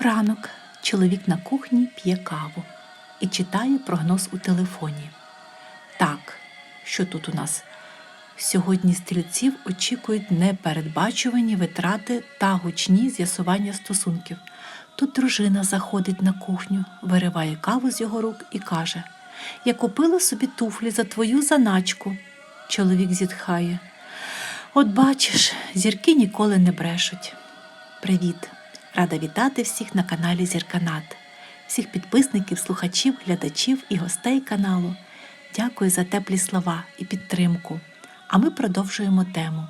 Ранок чоловік на кухні п'є каву і читає прогноз у телефоні. Так, що тут у нас? Сьогодні стрільців очікують непередбачувані витрати та гучні з'ясування стосунків. Тут дружина заходить на кухню, вириває каву з його рук і каже: Я купила собі туфлі за твою заначку. Чоловік зітхає. От бачиш, зірки ніколи не брешуть. Привіт! Рада вітати всіх на каналі Зірканат, всіх підписників, слухачів, глядачів і гостей каналу. Дякую за теплі слова і підтримку. А ми продовжуємо тему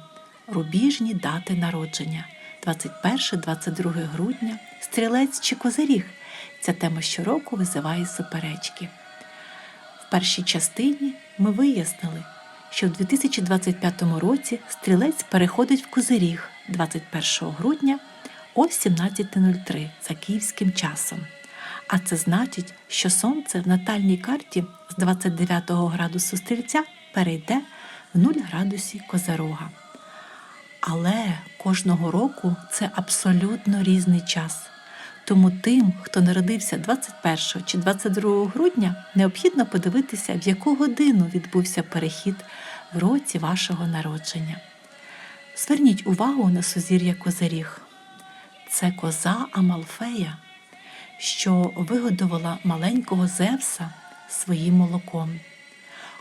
Рубіжні дати народження 21-22 грудня, стрілець чи козиріг. Ця тема щороку визиває суперечки. В першій частині ми вияснили, що в 2025 році стрілець переходить в козиріг 21 грудня о 17.03 за київським часом. А це значить, що сонце в натальній карті з 29 градусу стрільця перейде в 0 градусі козирога. Але кожного року це абсолютно різний час. Тому тим, хто народився 21 чи 22 грудня, необхідно подивитися, в яку годину відбувся перехід в році вашого народження. Зверніть увагу на сузір'я Козиріг. Це коза Амалфея, що вигодувала маленького Зевса своїм молоком.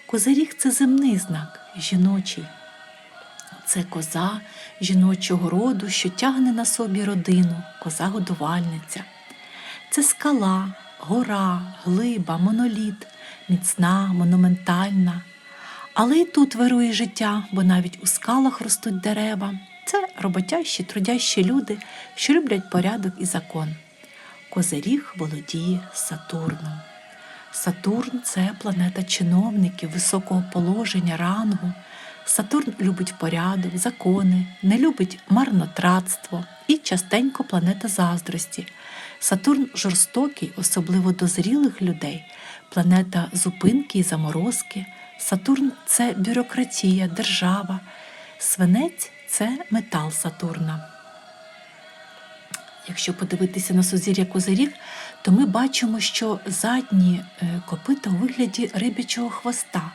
Козиріг це земний знак, жіночий. Це коза жіночого роду, що тягне на собі родину, коза-годувальниця. Це скала, гора, глиба, моноліт, міцна, монументальна. Але і тут вирує життя, бо навіть у скалах ростуть дерева. Це роботящі, трудящі люди, що люблять порядок і закон. Козиріг володіє Сатурном. Сатурн це планета чиновників, високого положення, рангу. Сатурн любить порядок, закони, не любить марнотратство і частенько планета заздрості. Сатурн жорстокий, особливо до зрілих людей, планета зупинки і заморозки. Сатурн це бюрократія, держава. Свинець це метал Сатурна. Якщо подивитися на сузір'я Козиріг, то ми бачимо, що задні е, копита у вигляді рибячого хвоста.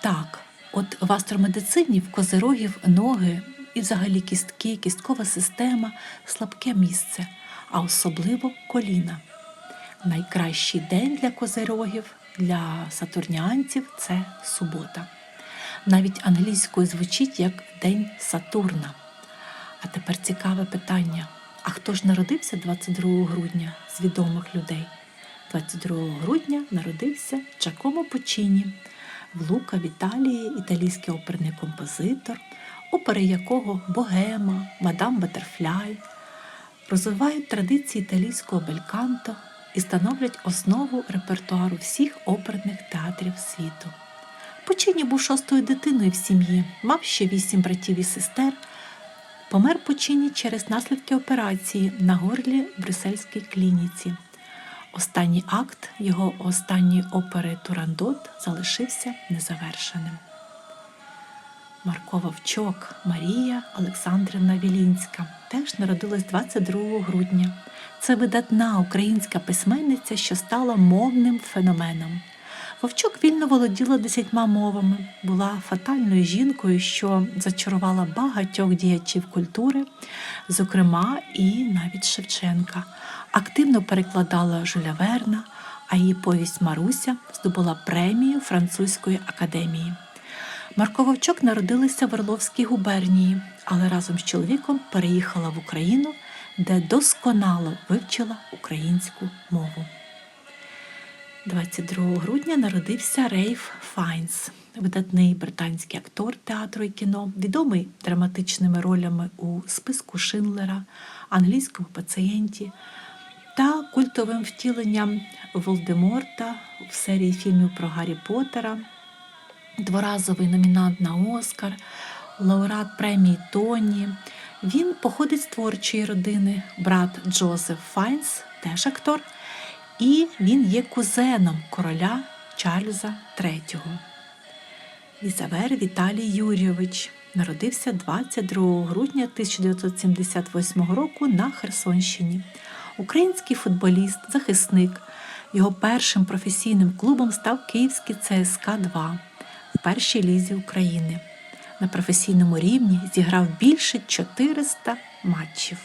Так, от в астромедицині в козирогів ноги і взагалі кістки, кісткова система слабке місце, а особливо коліна. Найкращий день для козирогів, для сатурнянців це субота. Навіть англійською звучить як День Сатурна. А тепер цікаве питання. А хто ж народився 22 грудня з відомих людей? 22 грудня народився Джакомо Почіні, в Лука в Італії, італійський оперний композитор, опери якого Богема, Мадам Батерфляй, розвивають традиції італійського бельканто і становлять основу репертуару всіх оперних театрів світу. Почині був шостою дитиною в сім'ї, мав ще вісім братів і сестер. Помер Почині через наслідки операції на горлі в брюссельській клініці. Останній акт його останньої опери Турандот залишився незавершеним. Марко Вовчок Марія Олександрівна Вілінська теж народилась 22 грудня. Це видатна українська письменниця, що стала мовним феноменом. Вовчок вільно володіла десятьма мовами, була фатальною жінкою, що зачарувала багатьох діячів культури, зокрема і навіть Шевченка. Активно перекладала Жуля Верна, а її повість Маруся здобула премію Французької академії. Марко Вовчок народилася в Орловській губернії, але разом з чоловіком переїхала в Україну, де досконало вивчила українську мову. 22 грудня народився Рейф Файнс, видатний британський актор театру і кіно, відомий драматичними ролями у списку Шинлера, англійському пацієнті та культовим втіленням Волдеморта в серії фільмів про Гаррі Поттера, дворазовий номінант на Оскар, лауреат премії Тоні. Він походить з творчої родини, брат Джозеф Файнс, теж актор і він є кузеном короля Чарльза III. Візавер Віталій Юрійович народився 22 грудня 1978 року на Херсонщині. український футболіст, захисник. Його першим професійним клубом став Київський ЦСКА 2 в першій лізі України. На професійному рівні зіграв більше 400 матчів.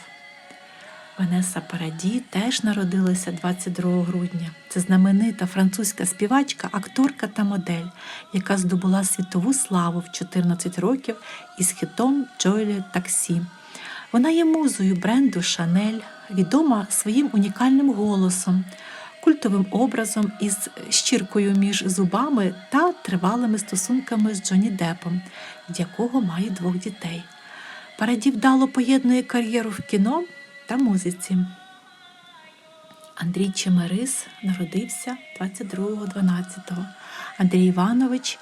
Ванеса Параді теж народилася 22 грудня. Це знаменита французька співачка, акторка та модель, яка здобула світову славу в 14 років із хітом Джойлі Таксі. Вона є музою бренду Шанель, відома своїм унікальним голосом, культовим образом із щіркою між зубами та тривалими стосунками з Джонні Депом, від якого має двох дітей. Параді вдало поєднує кар'єру в кіно та музиці. Андрій Чемерис народився 22.12. Андрій Іванович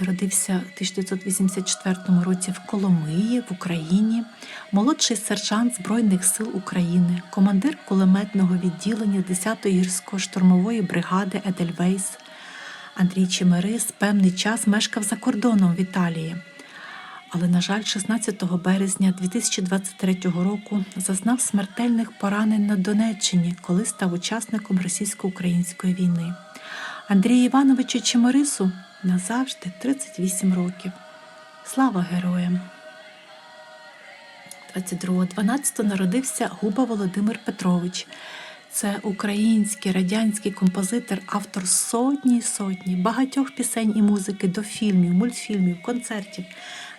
народився в 1984 році в Коломиї в Україні, молодший сержант Збройних сил України, командир кулеметного відділення 10-ї гірсько-штурмової бригади Едельвейс. Андрій Чемерис певний час мешкав за кордоном в Італії. Але, на жаль, 16 березня 2023 року зазнав смертельних поранень на Донеччині, коли став учасником російсько-української війни. Андрію Івановичу Чеморису назавжди 38 років. Слава героям! 22.12 народився Губа Володимир Петрович. Це український радянський композитор, автор сотні й сотні багатьох пісень і музики до фільмів, мультфільмів, концертів,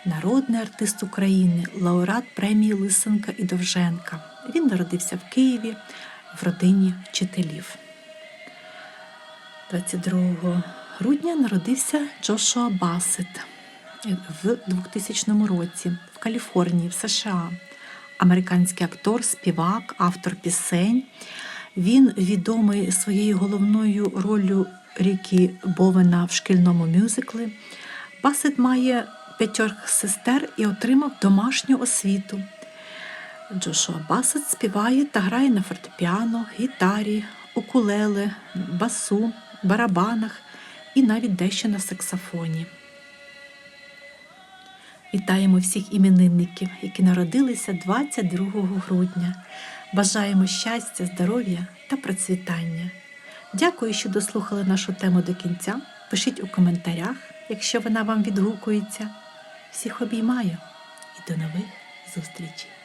народний артист України, лауреат премії Лисенка і Довженка. Він народився в Києві в родині вчителів. 22 грудня народився Джошуа Басет в 2000 році в Каліфорнії, в США. Американський актор, співак, автор пісень. Він відомий своєю головною роллю Рікі Бовена в шкільному мюзиклі. Басет має п'ятьох сестер і отримав домашню освіту. Джошуа Басет співає та грає на фортепіано, гітарі, укулеле, басу, барабанах і навіть дещо на саксофоні. Вітаємо всіх іменинників, які народилися 22 грудня. Бажаємо щастя, здоров'я та процвітання. Дякую, що дослухали нашу тему до кінця. Пишіть у коментарях, якщо вона вам відгукується. Всіх обіймаю і до нових зустрічей!